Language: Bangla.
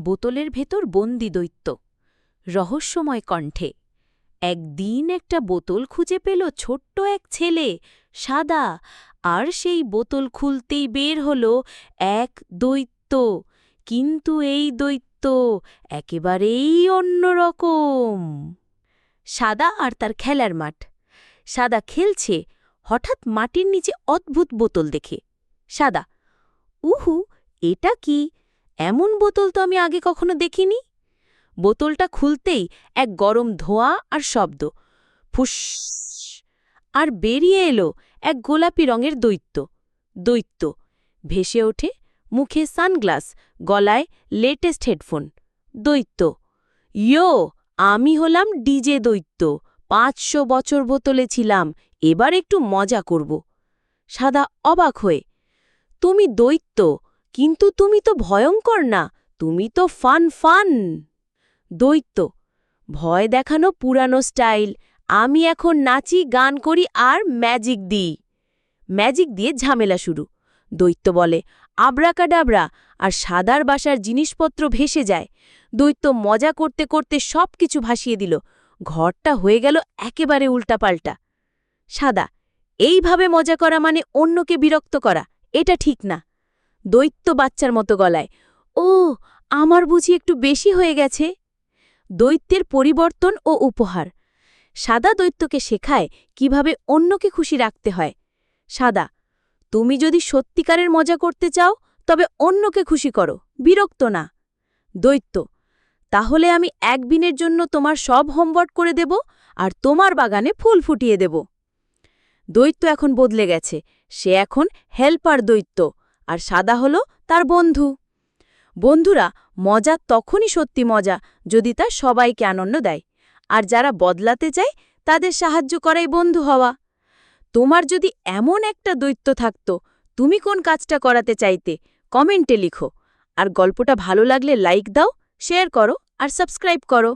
বোতলের ভেতর বন্দি দৈত্য। রহস্যময় কণ্ঠে, একদিন একটা বোতল খুঁজে পেল ছোট্ট এক ছেলে, সাদা, আর সেই বোতল খুলতেই বের হল এক দৈত্য। কিন্তু এই দৈত্য একেবারেই অন্যরকম সাদা আর তার খেলার মাঠ। সাদা খেলছে, হঠাৎ মাটির নিচে অদ্ভুত বোতল দেখে। সাদা, উহু, এটা কি? এমন বোতল তো আমি আগে কখনো দেখিনি। বোতলটা খুলতেই এক গরম ধোঁয়া আর শব্দ। ফুস, আর বেরিয়ে এলো এক গোলাপি রঙের দৈত্য। দৈত্য, ভেসে ওঠে মুখে সানগ্লাস, গলায় লেটেস্ট হেডফোন। দৈত্য, ইয়ো, আমি হলাম ডিজে দৈত্য, পাঁচশো বছর বোতলে ছিলাম, এবার একটু মজা করব। সাদা অবাক হয়ে, তুমি দৈত্য কিন্তু তুমি তো ভয়ঙ্কর না, তুমি তো ফান ফান। দৈত্য, ভয় দেখানো পুরানো স্টাইল, আমি এখন নাচি, গান করি আর ম্যাজিক দিই। ম্যাজিক দিয়ে ঝামেলা শুরু। দৈত্য বলে, আবরাকাডাবরা আর সাদার বাসার জিনিসপত্র ভেসে যায়। দৈত্য মজা করতে করতে সব কিছু ভাসিয়ে দিল। ঘরটা হয়ে গেল একেবারে উল্টাপাল্টা। সাদা, এইভাবে মজা করা মানে অন্যকে বিরক্ত করা, এটা ঠিক না। দৈত্য বাচ্চার মতো গলায়, ও, আমার বুঝি একটু বেশি হয়ে গেছে? দৈত্যের পরিবর্তন ও উপহার। সাদা দৈত্যকে শেখায় কীভাবে অন্যকে খুশি রাখতে হয়। সাদা, তুমি যদি সত্যিকারের মজা করতে চাও, তবে অন্যকে খুশি করো, বিরক্ত না। দৈত্য, তাহলে আমি একদিনের জন্য তোমার সব হোমওয়ার্ক করে দেব আর তোমার বাগানে ফুল ফুটিয়ে দেব। দৈত্য এখন বদলে গেছে। সে এখন হেল্পার দৈত্য। আর সাদা হল তার বন্ধু। বন্ধুরা, মজা তখনই সত্যি মজা যদি তা সবাইকে আনন্দ দেয়। আর যারা বদলাতে চায়, তাদের সাহায্য করাই বন্ধু হওয়া। তোমার যদি এমন একটা দৈত্য থাকত, তুমি কোন কাজটা করাতে চাইতে, কমেন্টে লিখো। আর গল্পটা ভালো লাগলে লাইক দাও, শেয়ার করো, আর সাবস্ক্রাইব করো।